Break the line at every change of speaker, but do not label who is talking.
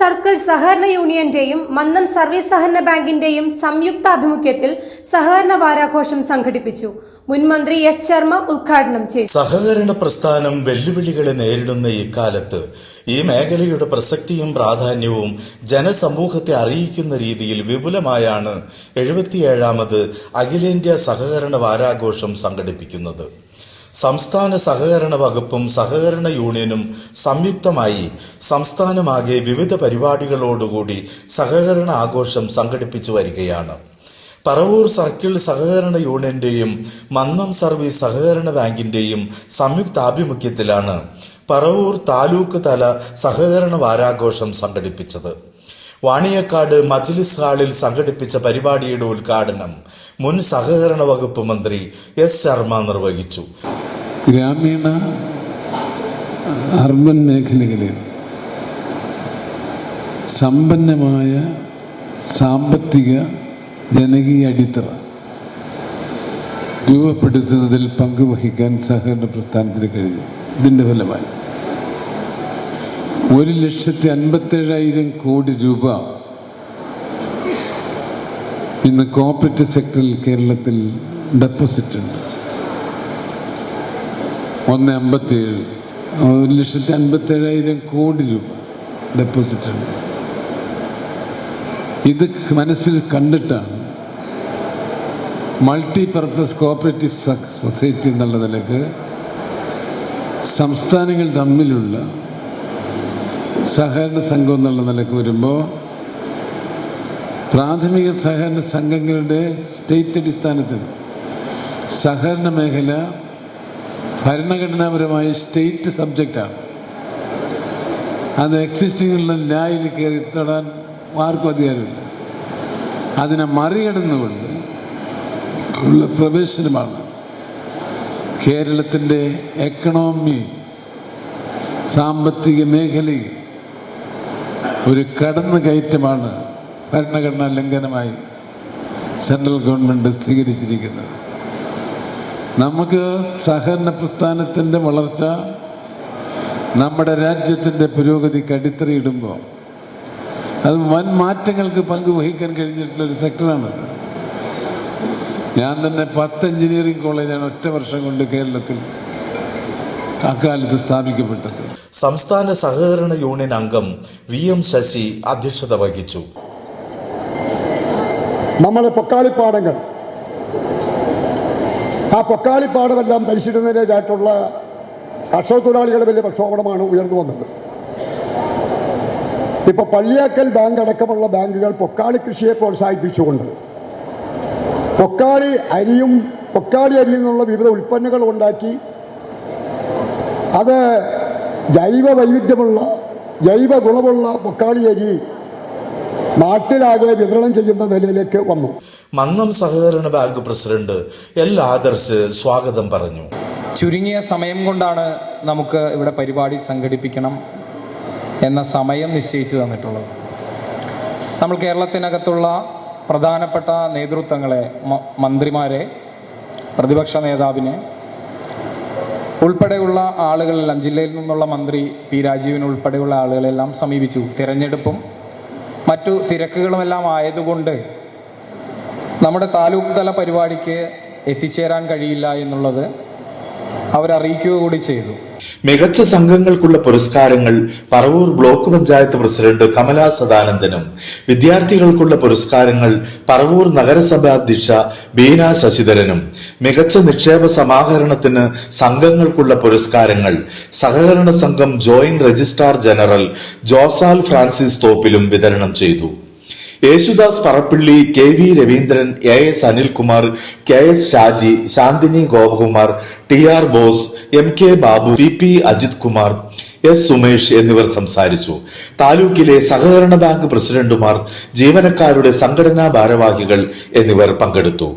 Circle സഹകരണ യൂണിയന്റെയും Mannam service സഹകരണ ബാങ്കിന്റെയും സംയുക്ത ആഭിമുഖ്യത്തിൽ സഹകരണ വാരാഘോഷം സംഘടിപ്പിച്ചു. മുൻമന്ത്രി എസ് ശർമ്മ ഉദ്ഘാടനം ചെയ്തു.
സഹകരണ പ്രസ്ഥാനം വെല്ലുവിളികളെ നേരിടുന്ന ഇക്കാലത്ത് ഈ മേഖലയുടെ പ്രസക്തിയും പ്രാധാന്യവും ജനസമൂഹത്തെ അറിയിക്കുന്ന രീതിയിൽ വിപുലമായാണ് എഴുപത്തിയേഴാമത് അഖിലേന്ത്യാ സഹകരണ വാരാഘോഷം സംഘടിപ്പിക്കുന്നത്. സംസ്ഥാന സഹകരണ വകുപ്പും സഹകരണ യൂണിയനും സംയുക്തമായി സംസ്ഥാനമാകെ വിവിധ പരിപാടികളോടുകൂടി സഹകരണ ആഘോഷം സംഘടിപ്പിച്ചു വരികയാണ്. പറവൂർ സർക്കിൾ സഹകരണ യൂണിയന്റെയും മന്നം സർവീസ് സഹകരണ ബാങ്കിന്റെയും സംയുക്താഭിമുഖ്യത്തിലാണ് പറവൂർ താലൂക്ക് തല സഹകരണ വാരാഘോഷം സംഘടിപ്പിച്ചത്. വാണിയക്കാട് മജ്ലിസ് ഹാളിൽ സംഘടിപ്പിച്ച പരിപാടിയുടെ ഉദ്ഘാടനം മുൻ സഹകരണ വകുപ്പ് മന്ത്രി എസ് ശർമ്മ നിർവഹിച്ചു.
ഗ്രാമീണ അർബൻ മേഖലകളിൽ സമ്പന്നമായ സാമ്പത്തിക ജനകീയ അടിത്തറ രൂപപ്പെടുത്തുന്നതിൽ പങ്കുവഹിക്കാൻ സഹകരണ പ്രസ്ഥാനത്തിന് കഴിഞ്ഞു. ഇതിന്റെ ഫലമായി ഒരു ലക്ഷത്തി അൻപത്തേഴായിരം കോടി രൂപ ഇന്ന് കോപ്പറേറ്റീവ് സെക്ടറിൽ കേരളത്തിൽ ഡെപ്പോസിറ്റ് ഉണ്ട്. ഒന്ന് അമ്പത്തേഴ്. ഒരു ലക്ഷത്തി അൻപത്തേഴായിരം കോടി രൂപ ഡെപ്പോസിറ്റ് ഉണ്ട്. ഇത് മനസ്സിൽ കണ്ടിട്ടാണ് മൾട്ടി പർപ്പസ് കോപ്പറേറ്റീവ് സൊസൈറ്റി എന്നുള്ള നിലയ്ക്ക് സംസ്ഥാനങ്ങൾ തമ്മിലുള്ള സഹകരണ സംഘം എന്നുള്ള നിലയ്ക്ക് വരുമ്പോൾ പ്രാഥമിക സഹകരണ സംഘങ്ങളുടെ സ്റ്റേറ്റ് അടിസ്ഥാനത്തിൽ സഹകരണ മേഖല ഭരണഘടനാപരമായ സ്റ്റേറ്റ് സബ്ജക്റ്റാണ്. അത് എക്സിസ്റ്റിങ്ങിലുള്ള ലായിൽ കയറി തൊടാൻ ആർക്കും അധികാരമില്ല. അതിനെ മറികടന്നുകൊണ്ട് ഉള്ള പ്രവേശനമാണ് കേരളത്തിന്റെ എക്കണോമി സാമ്പത്തിക മേഖലയിൽ ഒരു കടന്നു കയറ്റമാണ് ഭരണഘടനാ ലംഘനമായി സെൻട്രൽ ഗവൺമെന്റ് സ്വീകരിച്ചിരിക്കുന്നത്. നമുക്ക് സഹകരണ പ്രസ്ഥാനത്തിന്റെ വളർച്ച നമ്മുടെ രാജ്യത്തിന്റെ പുരോഗതി അടിത്തറയിടുമ്പോൾ അത് വൻ മാറ്റങ്ങൾക്ക് പങ്കുവഹിക്കാൻ കഴിഞ്ഞിട്ടുള്ള ഒരു സെക്ടറാണത്. ഞാൻ തന്നെ പത്ത് എഞ്ചിനീയറിംഗ് കോളേജാണ് ഒറ്റ വർഷം കൊണ്ട് കേരളത്തിൽ അക്കാലത്ത് സ്ഥാപിക്കപ്പെട്ടത്.
സംസ്ഥാന സഹകരണ യൂണിയൻ അംഗം വി എം ശശി അധ്യക്ഷത വഹിച്ചു.
നമ്മളെ പൊക്കാളിപ്പാടങ്ങൾ. ആ പൊക്കാളിപ്പാടമെല്ലാം ധരിച്ചിരുന്നതിനായിട്ടുള്ള കർഷക തൊഴിലാളികളുടെ വലിയ പ്രക്ഷോഭമാണ് ഉയർന്നു വന്നത്. ഇപ്പോൾ പള്ളിയാക്കൽ ബാങ്ക് അടക്കമുള്ള ബാങ്കുകൾ പൊക്കാളി കൃഷിയെ പ്രോത്സാഹിപ്പിച്ചുകൊണ്ട് പൊക്കാളി അരിയും പൊക്കാളി അരിയിൽ നിന്നുള്ള വിവിധ ഉൽപ്പന്നങ്ങൾ ഉണ്ടാക്കി അത് ജൈവ വൈവിധ്യമുള്ള ജൈവ ഗുണമുള്ള പൊക്കാളി അരി നാട്ടിലാകെ വിതരണം ചെയ്യുന്ന നിലയിലേക്ക് വന്നു.
മന്നം സഹകരണ ബാങ്ക് പ്രസിഡന്റ് എൽ ആദർശ് സ്വാഗതം പറഞ്ഞു.
ചുരുങ്ങിയ സമയം കൊണ്ടാണ് നമുക്ക് ഇവിടെ പരിപാടി സംഘടിപ്പിക്കണം എന്ന സമയം നിശ്ചയിച്ചു തന്നിട്ടുള്ളത്. നമ്മൾ കേരളത്തിനകത്തുള്ള പ്രധാനപ്പെട്ട നേതൃത്വങ്ങളെ മന്ത്രിമാരെ പ്രതിപക്ഷ നേതാവിനെ ഉൾപ്പെടെയുള്ള ആളുകളെല്ലാം ജില്ലയിൽ നിന്നുള്ള മന്ത്രി പി. രാജീവിന് ഉൾപ്പെടെയുള്ള ആളുകളെല്ലാം സമീപിച്ചു. തിരഞ്ഞെടുപ്പും മറ്റു തിരക്കുകളുമെല്ലാം ആയതുകൊണ്ട് നമ്മുടെ താലൂക്ക് തല പരിപാടിക്ക് എത്തിച്ചേരാൻ കഴിയില്ല എന്നുള്ളത് അവരറിയിക്കുക കൂടി ചെയ്തു.
മികച്ച സംഘങ്ങൾക്കുള്ള പുരസ്കാരങ്ങൾ പറവൂർ ബ്ലോക്ക് പഞ്ചായത്ത് പ്രസിഡന്റ് കമലാ സദാനന്ദനും വിദ്യാർത്ഥികൾക്കുള്ള പുരസ്കാരങ്ങൾ പറവൂർ നഗരസഭ അധ്യക്ഷ ബീന ശശിധരനും. മികച്ച നിക്ഷേപ സമാഹരണത്തിന് സംഘങ്ങൾക്കുള്ള പുരസ്കാരങ്ങൾ സഹകരണ സംഘം joint registrar general Josal Francis തോപ്പിലും വിതരണം ചെയ്തു. Yesudas Parappilly K V Raveendran A S Anilkumar K S Shaji Shanthini Gopakumar T R Bose M K Babu P P Ajith Kumar S Sumesh എന്നിവർ സംസാരിച്ചു. താലൂക്കിലെ സഹകരണ ബാങ്ക് പ്രസിഡന്റുമാർ ജീവനക്കാരുടെ സംഘടനാ ഭാരവാഹികൾ എന്നിവർ പങ്കെടുത്തു.